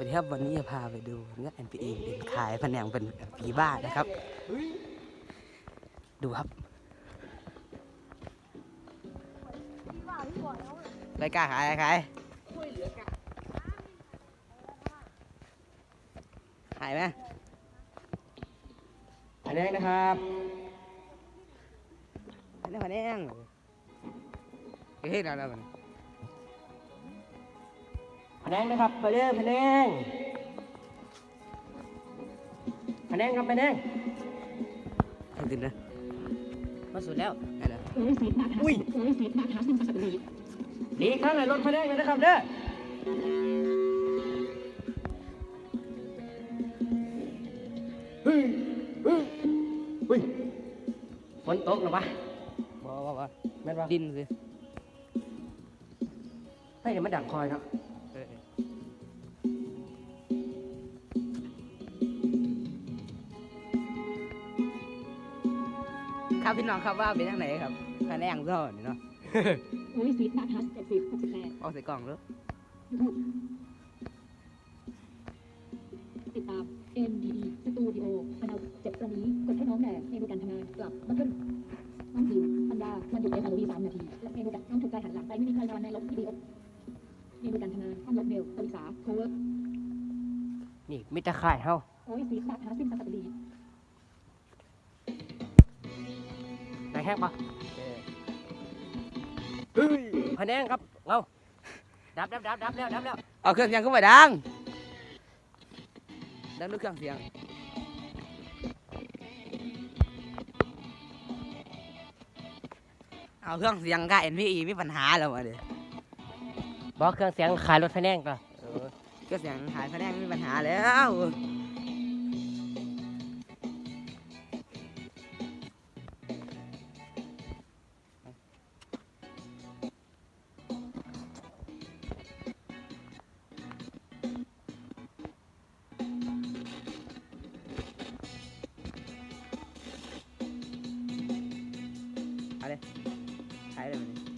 วัสดีครับวันนี้จะพาไปดูเนื้อ NPE เป็นขายแผนงเป็นผีบ้านะครับ ดูครับรายการขายอะไรขายขายไหมอันนี้นะครับอันนี้แผนงเฮ้ยเราเรามันพะ แนงนะครับไปเด้อพะแนงพะแนงครับพะแนงให้ตื่นนะมาสุดแล้วไปแล้วเอ้ยเสียงหนักหาอุ้ยเอ้ยเสียงหนักหาสิ่งศักดิ์สิทธิ์หนีข้างไหนรถพะแนงเลยนะครับเด้อเฮ้ยเฮ้ยเฮ้ยฝนตกหรอวะบอกว่าว่าแม่นวะดินสิให้เดี๋ยวมันดังคอยเนาะ เออครับพี่น้องครับว่าเป็นทางไหนครับแผนงซ่อนนี่เนาะเอ้ยเสียงหนักหาเจ็ดสิบหกสิบแปดเอาใส่กล่องแล้วติดตาม MDE Studio พนักเจ็บวันนี้กดให้น้องแหน่เมนูการทำงานกลับมาขึ้นน้องพิมปันดามันหยุดในฮาโลวีนสามนาทีและเมนูการน้องถูกใจหันหลังไปไม่มีใครนอนในลบวิดีโอเมนู การทำงานห้อลบเมลปริสาโคเวอร์นี่มิตรข่ายเฮาโอ้ยสียงหนักหาสิ่งศักดิ์สิทธิ์ไหนแห้งปะเฮ้ยพะแนงครับเอาดับดับดับดับแล้วดับแล้วเอาเครื่องเสียงเข้าไปดัง ดังด้วยเครื่องเสียง เอาเครื่องเสียงกับ NPE มีปัญหาแล้วมาดิ บอกเครื่องเสียงขายรถพะแนงก่อนเครื่องเสียงหายแผนงมีปัญหาแล้วเอาเลยขายเลยมัน